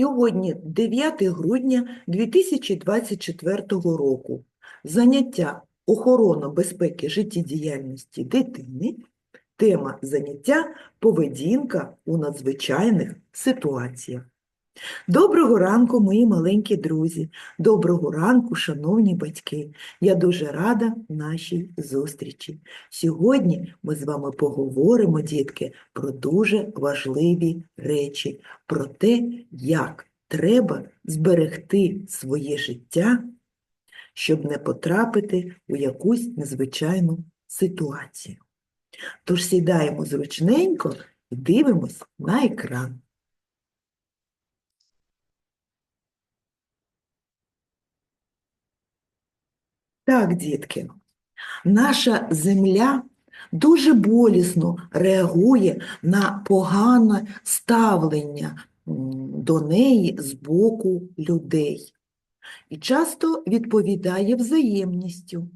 Сьогодні 9 грудня 2024 року. Заняття охорона безпеки життєдіяльності дитини. Тема заняття поведінка у надзвичайних ситуаціях. Доброго ранку, мої маленькі друзі. Доброго ранку, шановні батьки. Я дуже рада нашій зустрічі. Сьогодні ми з вами поговоримо, дітки, про дуже важливі речі, про те, як треба зберегти своє життя, щоб не потрапити у якусь незвичайну ситуацію. Тож сідаємо зручненько і дивимось на екран. Так, дітки, наша земля дуже болісно реагує на погане ставлення до неї з боку людей і часто відповідає взаємністю,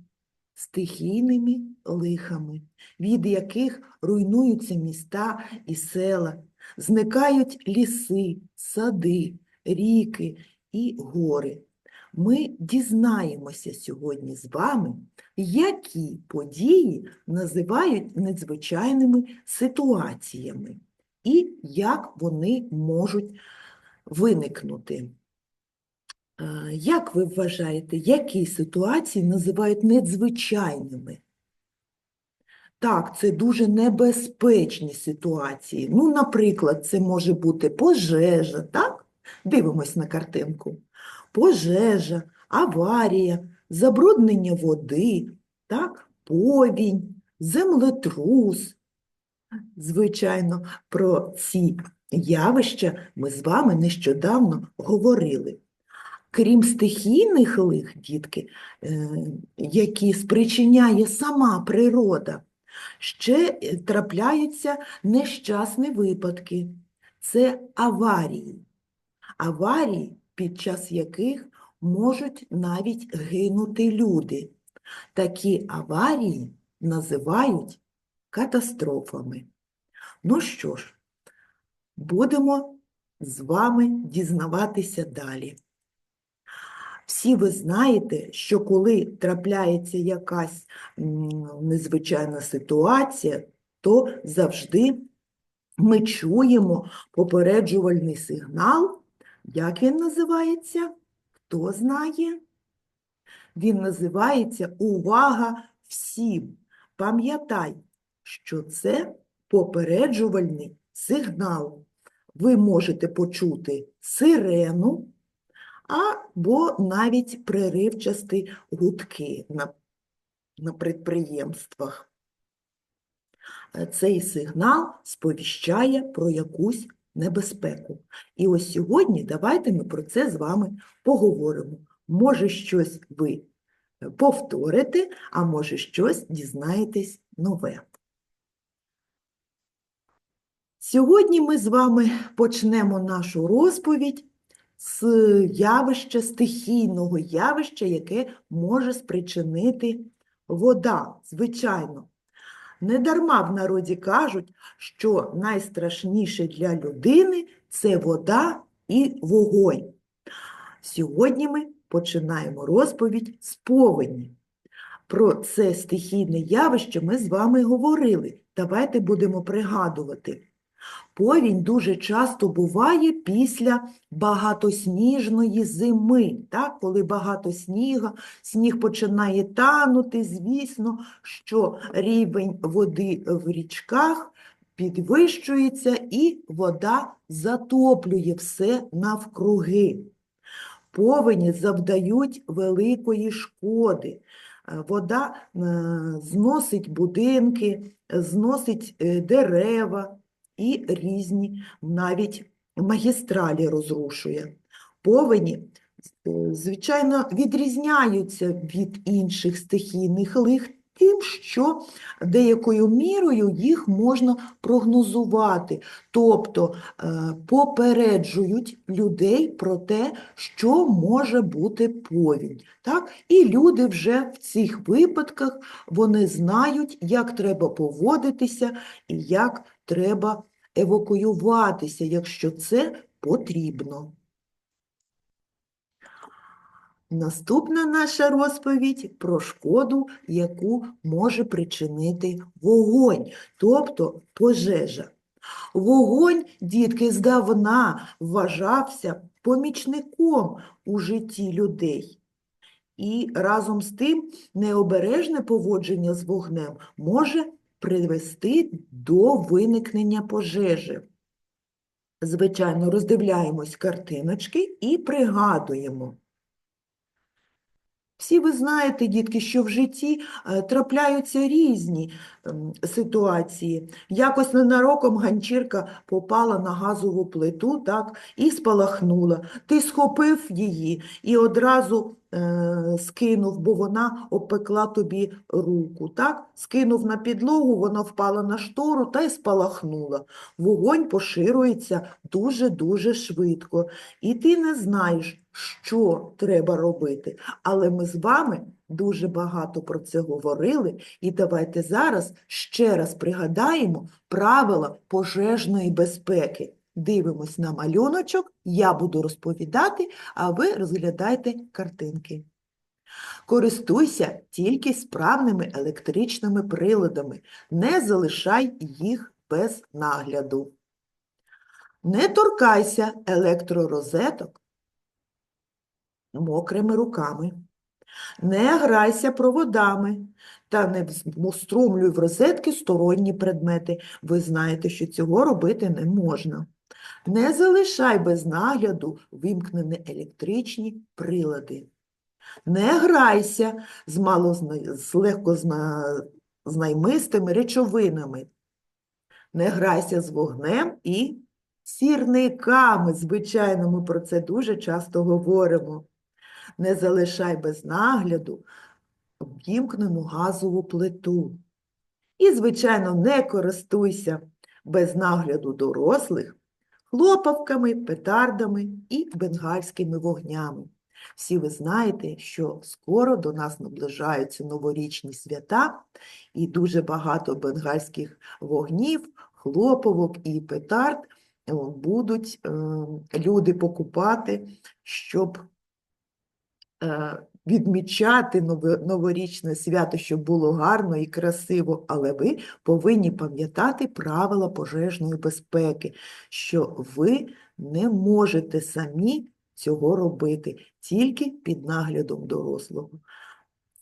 стихійними лихами, від яких руйнуються міста і села, зникають ліси, сади, ріки і гори. Ми дізнаємося сьогодні з вами, які події називають надзвичайними ситуаціями і як вони можуть виникнути. Е, Як ви вважаєте, які ситуації називають надзвичайними? Так, це дуже небезпечні ситуації. Ну, наприклад, це може бути пожежа, так? Дивимось на картинку. Пожежа, аварія, забруднення води, так? Повінь, землетрус. Звичайно, про ці явища ми з вами нещодавно говорили. Крім стихійних лих, дітки, е, які спричиняє сама природа, ще е, трапляються нещасні випадки. Це аварії. Аварії, під час яких можуть навіть гинути люди. Такі аварії називають катастрофами. Ну що ж, будемо з вами дізнаватися далі. Всі ви знаєте, що коли трапляється якась незвичайна ситуація, то завжди ми чуємо попереджувальний сигнал. Як він називається? Хто знає? Він називається Увага всім. Пам'ятай, що це попереджувальний сигнал. Ви можете почути сирену або навіть преривчасті гудки на, на підприємствах. Е, Цей сигнал сповіщає про якусь небезпеку. І ось сьогодні давайте ми про це з вами поговоримо. Може, щось ви е, повторите, а може, щось дізнаєтесь нове. Сьогодні ми з вами почнемо нашу розповідь з явища, стихійного явища, яке може спричинити вода, звичайно. Недарма в народі кажуть, що найстрашніше для людини це вода і вогонь. Сьогодні ми починаємо розповідь з повені. Про це стихійне явище ми з вами говорили. Давайте будемо пригадувати. Повінь дуже часто буває після багатосніжної зими, так? коли багато сніга, сніг починає танути, звісно, що рівень води в річках підвищується і вода затоплює все навкруги. Повені завдають великої шкоди. Е, Вода е, зносить будинки, зносить е, дерева і різні навіть магістралі розрушує. Повені, е, звичайно, відрізняються від інших стихійних лих тим, що деякою мірою їх можна прогнозувати, тобто е, попереджують людей про те, що може бути повінь. Так? І люди вже в цих випадках вони знають, як треба поводитися і як треба евакуюватися, якщо це потрібно. Наступна наша розповідь про шкоду, яку може причинити вогонь, тобто пожежа. Вогонь, дітки, здавна вважався помічником у житті людей. І разом з тим необережне поводження з вогнем може привести до виникнення пожежі. Звичайно, роздивляємось картиночки і пригадуємо. Всі ви знаєте, дітки, що в житті е, трапляються різні ем, ситуації. Якось ненароком ганчірка попала на газову плиту, так, і спалахнула. Ти схопив її і одразу скинув, бо вона обпекла тобі руку. Так? Скинув на підлогу, вона впала на штору та й спалахнула. Вогонь поширюється дуже-дуже швидко. І ти не знаєш, що треба робити. Але ми з вами дуже багато про це говорили, і давайте зараз ще раз пригадаємо правила пожежної безпеки. Дивимось на малюночок, я буду розповідати, а ви розглядайте картинки. Користуйся тільки справними електричними приладами, не залишай їх без нагляду. Не торкайся електророзеток мокрими руками. Не грайся проводами та не встромлюй в розетки сторонні предмети. Ви знаєте, що цього робити не можна. Не залишай без нагляду вимкнені електричні прилади. Не грайся з, з легкознаймистими речовинами. Не грайся з вогнем і сірниками. Звичайно, ми про це дуже часто говоримо. Не залишай без нагляду ввімкнену газову плиту. І, звичайно, не користуйся без нагляду дорослих хлопавками, петардами і бенгальськими вогнями. Всі ви знаєте, що скоро до нас наближаються новорічні свята, і дуже багато бенгальських вогнів, хлоповок і петард е, будуть е, люди покупати, щоб е, відмічати новорічне свято, щоб було гарно і красиво, але ви повинні пам'ятати правила пожежної безпеки, що ви не можете самі цього робити, тільки під наглядом дорослого.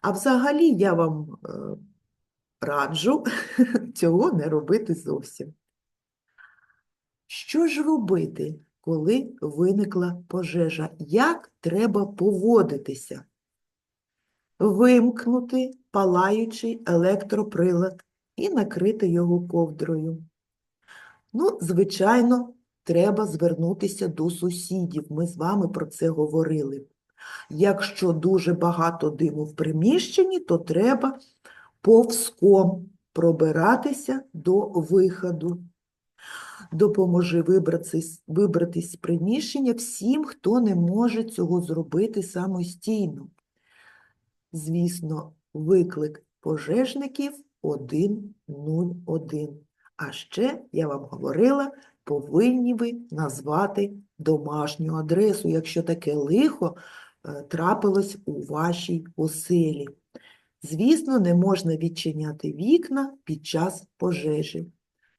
А взагалі я вам е, раджу цього не робити зовсім. Що ж робити, коли виникла пожежа? Як треба поводитися? Вимкнути палаючий електроприлад і накрити його ковдрою. Ну, звичайно, треба звернутися до сусідів. Ми з вами про це говорили. Якщо дуже багато диму в приміщенні, то треба повзком пробиратися до виходу. Допоможи вибратись, вибратись з приміщення всім, хто не може цього зробити самостійно. Звісно, виклик пожежників 101. А ще, я вам говорила, повинні ви назвати домашню адресу, якщо таке лихо е, трапилось у вашій оселі. Звісно, не можна відчиняти вікна під час пожежі,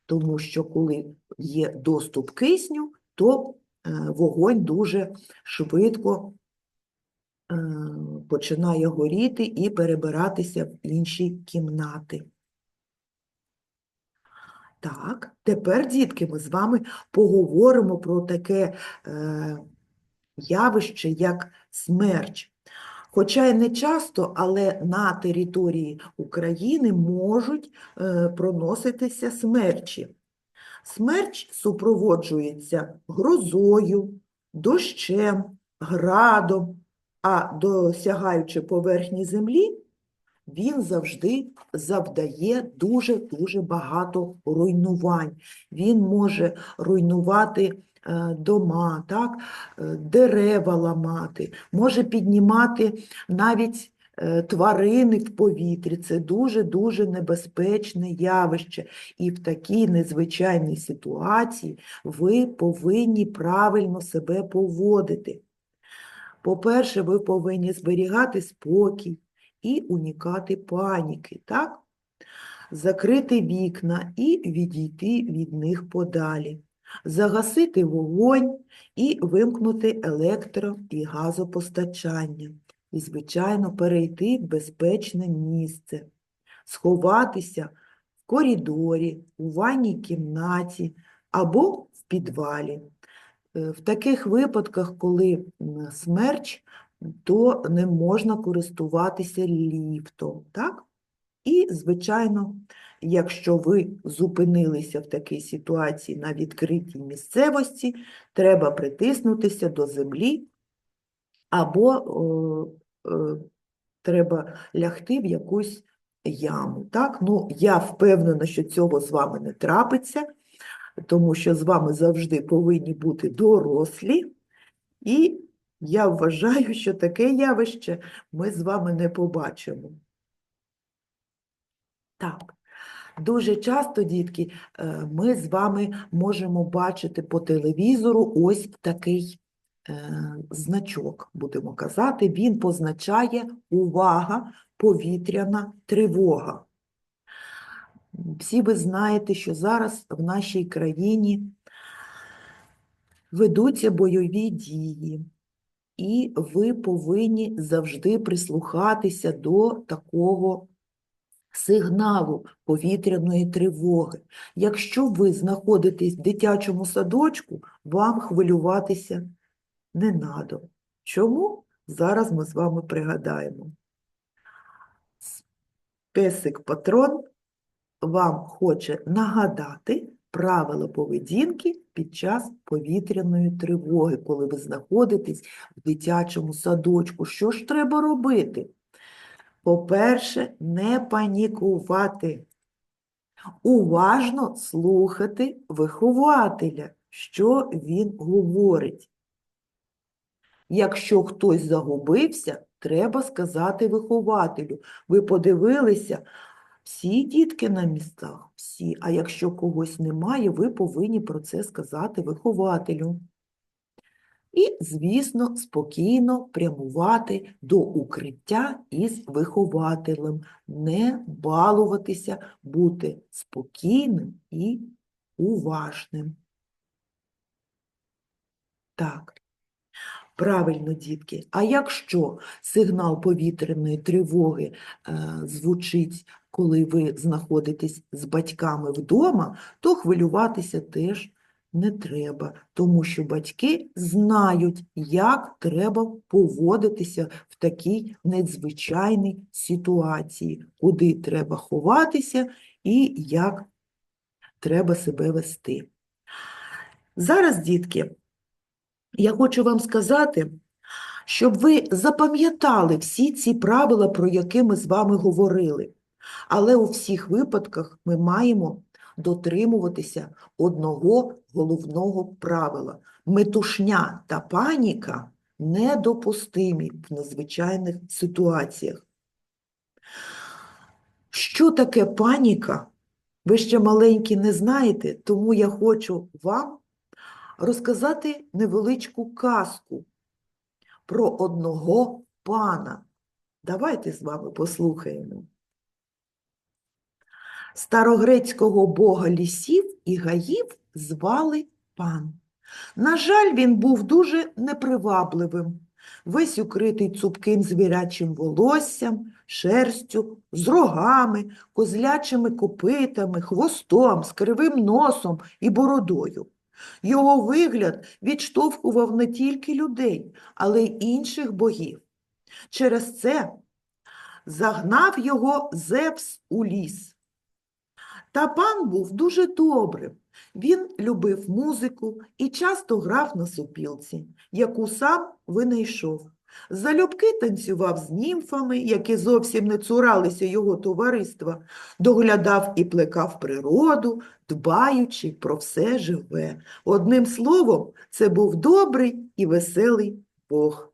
тому що коли є доступ кисню, то е, вогонь дуже швидко починає горіти і перебиратися в інші кімнати. Так, тепер, дітки, ми з вами поговоримо про таке е, явище, як смерч. Хоча й не часто, але на території України можуть е, проноситися смерчі. Смерч супроводжується грозою, дощем, градом, а досягаючи поверхні землі, він завжди завдає дуже-дуже багато руйнувань. Він може руйнувати е, дома, так, е, дерева ламати, може піднімати навіть е, тварини в повітрі. Це дуже-дуже небезпечне явище. І в такій незвичайній ситуації ви повинні правильно себе поводити. По-перше, ви повинні зберігати спокій і уникати паніки, так? Закрити вікна і відійти від них подалі, загасити вогонь і вимкнути електро- і газопостачання. І, звичайно, перейти в безпечне місце, сховатися в коридорі, у ванній кімнаті або в підвалі. Е, В таких випадках, коли смерч, то не можна користуватися ліфтом, так? І, звичайно, якщо ви зупинилися в такій ситуації на відкритій місцевості, треба притиснутися до землі або о, е, треба лягти в якусь яму. Так? Ну, я впевнена, що цього з вами не трапиться, тому що з вами завжди повинні бути дорослі, і я вважаю, що таке явище ми з вами не побачимо. Так, дуже часто, дітки, е, ми з вами можемо бачити по телевізору ось такий е, значок, будемо казати, він позначає увага, повітряна тривога. Всі ви знаєте, що зараз в нашій країні ведуться бойові дії, і ви повинні завжди прислухатися до такого сигналу повітряної тривоги. Якщо ви знаходитесь в дитячому садочку, вам хвилюватися не надо. Чому? Зараз ми з вами пригадаємо. Песик-патрон вам хоче нагадати правила поведінки під час повітряної тривоги, коли ви знаходитесь в дитячому садочку. Що ж треба робити? По-перше, не панікувати. Уважно слухати вихователя, що він говорить. Якщо хтось загубився, треба сказати вихователю. Ви подивилися, всі дітки на містах, всі. А якщо когось немає, ви повинні про це сказати вихователю. І, звісно, спокійно прямувати до укриття із вихователем, не балуватися, бути спокійним і уважним. Так, правильно, дітки. А якщо сигнал повітряної тривоги е, звучить, коли ви знаходитесь з батьками вдома, то хвилюватися теж не треба, тому що батьки знають, як треба поводитися в такій надзвичайній ситуації, куди треба ховатися і як треба себе вести. Зараз, дітки, я хочу вам сказати, щоб ви запам'ятали всі ці правила, про які ми з вами говорили. Але у всіх випадках ми маємо дотримуватися одного головного правила. Метушня та паніка недопустимі в надзвичайних ситуаціях. Що таке паніка? Ви ще маленькі не знаєте, тому я хочу вам розказати невеличку казку про одного пана. Давайте з вами послухаємо. Старогрецького бога лісів і гаїв звали пан. На жаль, він був дуже непривабливим, весь укритий цупким звірячим волоссям, шерстю, з рогами, козлячими копитами, хвостом, з кривим носом і бородою. Його вигляд відштовхував не тільки людей, але й інших богів. Через це загнав його Зевс у ліс. Та пан був дуже добрим. Він любив музику і часто грав на супілці, яку сам винайшов. Залюбки танцював з німфами, які зовсім не цуралися його товариства, доглядав і плекав природу, дбаючи про все живе. Одним словом, це був добрий і веселий Бог.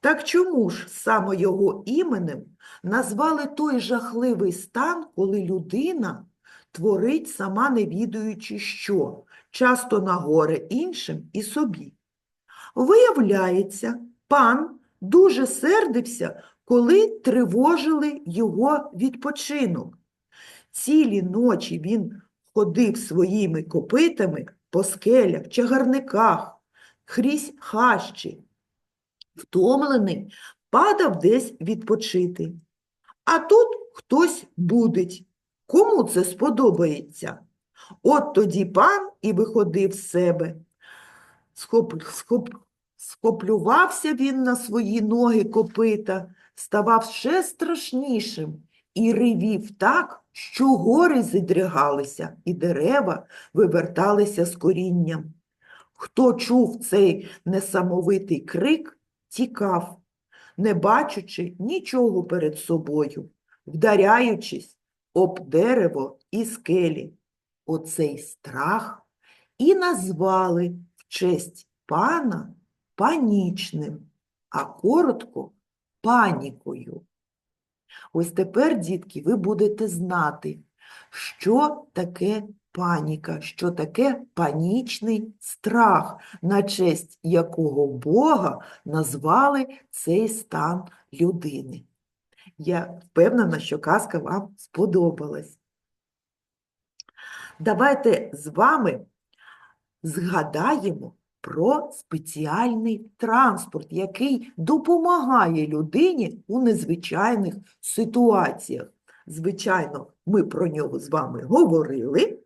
Так чому ж саме його іменем назвали той жахливий стан, коли людина творить сама не відаючи що, часто на горе іншим і собі? Виявляється, Пан дуже сердився, коли тривожили його відпочинок. Цілі ночі він ходив своїми копитами по скелях, чагарниках, крізь хащі. Втомлений, падав десь відпочити. А тут хтось будить. Кому це сподобається? От тоді пан і виходив з себе. Схоп, схоп, схоплювався він на свої ноги копита, ставав ще страшнішим і ревів так, що гори зідригалися, і дерева виверталися з корінням. Хто чув цей несамовитий крик, тікав, не бачучи нічого перед собою, вдаряючись об дерево і скелі. Оцей страх і назвали в честь пана панічним, а коротко панікою. Ось тепер, дітки, ви будете знати, що таке паніка, що таке панічний страх, на честь якого Бога назвали цей стан людини. Я впевнена, що казка вам сподобалась. Давайте з вами згадаємо про спеціальний транспорт, який допомагає людині у незвичайних ситуаціях. Звичайно, ми про нього з вами говорили.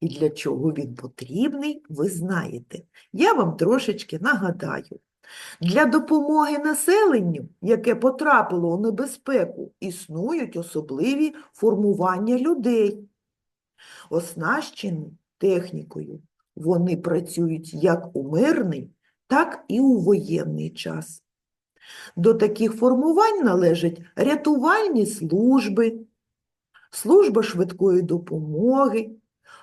І для чого він потрібний, ви знаєте. Я вам трошечки нагадаю. Для допомоги населенню, яке потрапило у небезпеку, існують особливі формування людей. Оснащені технікою, вони працюють як у мирний, так і у воєнний час. До таких формувань належать рятувальні служби, служба швидкої допомоги,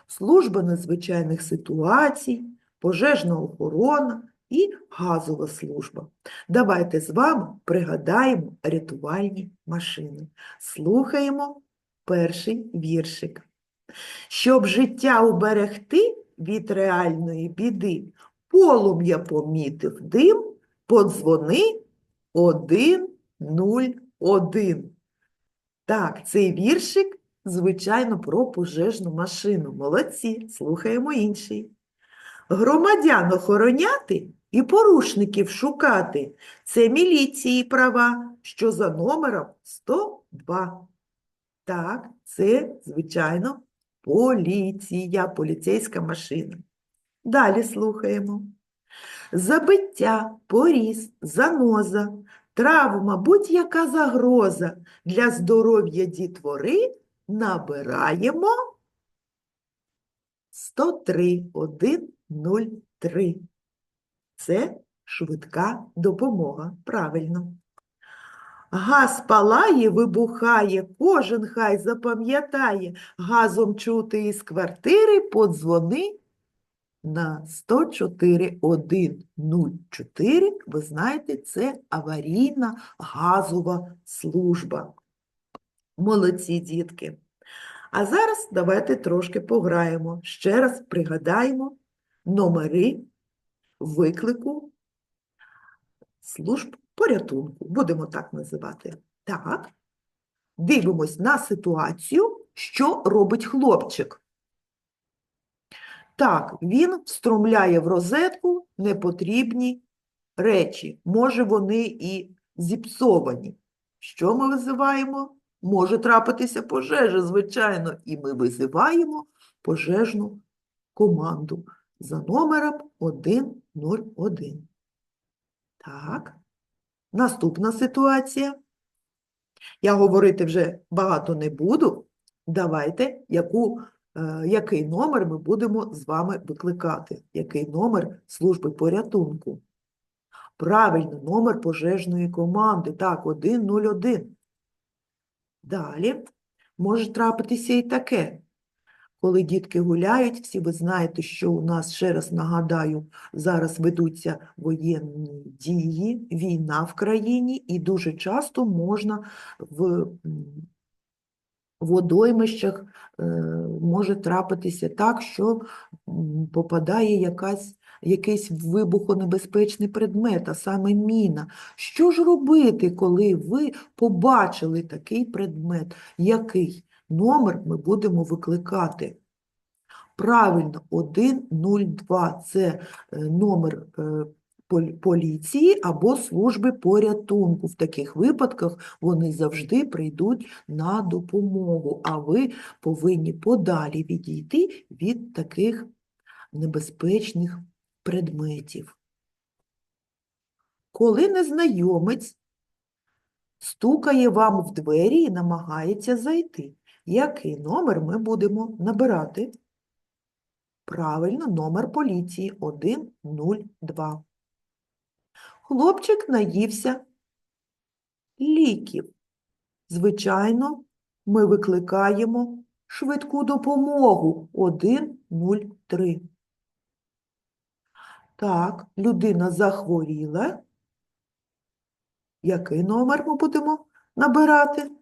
служба надзвичайних ситуацій, пожежна охорона і газова служба. Давайте з вами пригадаємо рятувальні машини. Слухаємо перший віршик. Щоб життя уберегти від реальної біди, полум'я помітив дим, подзвони 101. Так, цей віршик, звичайно, про пожежну машину. Молодці, слухаємо інший. Громадян охороняти і порушників шукати – це міліції права, що за номером 102. Так, це, звичайно, поліція, поліцейська машина. Далі слухаємо. Забиття, поріз, заноза, травма, будь-яка загроза для здоров'я дітвори набираємо 103 103. Це швидка допомога. Правильно. Газ палає, вибухає, кожен хай запам'ятає, газом чути із квартири, подзвони на 104 104. Ви знаєте, це аварійна газова служба. Молодці, дітки. А зараз давайте трошки пограємо. Ще раз пригадаємо номери виклику служб порятунку, будемо так називати. Так, дивимось на ситуацію, що робить хлопчик. Так, він встромляє в розетку непотрібні речі. Може, вони і зіпсовані. Що ми визиваємо? Може трапитися пожежа, звичайно, і ми визиваємо пожежну команду за номером 101. Так. Наступна ситуація. Я говорити вже багато не буду. Давайте, яку, е, який номер ми будемо з вами викликати. Який номер служби порятунку? Правильно, номер пожежної команди. Так, 101. Далі може трапитися і таке. Коли дітки гуляють, всі ви знаєте, що у нас, ще раз нагадаю, зараз ведуться воєнні дії, війна в країні, і дуже часто можна в водоймищах е, може трапитися так, що попадає якась, якийсь вибухонебезпечний предмет, а саме міна. Що ж робити, коли ви побачили такий предмет? Який номер ми будемо викликати? Правильно, 102 – це е, номер е, поліції або служби порятунку. В таких випадках вони завжди прийдуть на допомогу, а ви повинні подалі відійти від таких небезпечних предметів. Коли незнайомець стукає вам в двері і намагається зайти, який номер ми будемо набирати? Правильно, номер поліції 102. Хлопчик наївся ліків. Звичайно, ми викликаємо швидку допомогу 103. Так, людина захворіла. Який номер ми будемо набирати?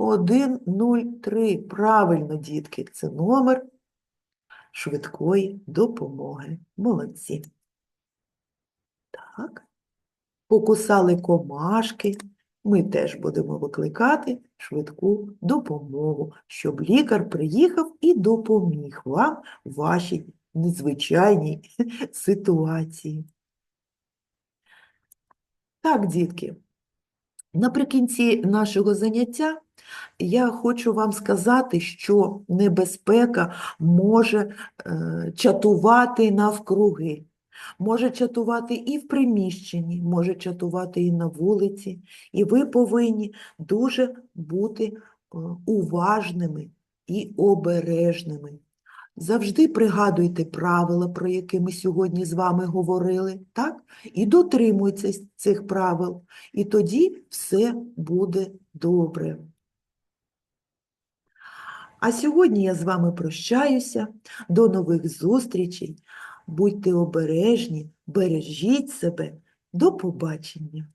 103. Правильно, дітки, це номер швидкої допомоги. Молодці. Так. Покусали комашки. Ми теж будемо викликати швидку допомогу, щоб лікар приїхав і допоміг вам в вашій незвичайній ситуації. Так, дітки, наприкінці нашого заняття я хочу вам сказати, що небезпека може е, чатувати навкруги, може чатувати і в приміщенні, може чатувати і на вулиці, і ви повинні дуже бути е, уважними і обережними. Завжди пригадуйте правила, про які ми сьогодні з вами говорили, так? І дотримуйтесь цих правил, і тоді все буде добре. А сьогодні я з вами прощаюся. До нових зустрічей. Будьте обережні, бережіть себе. До побачення.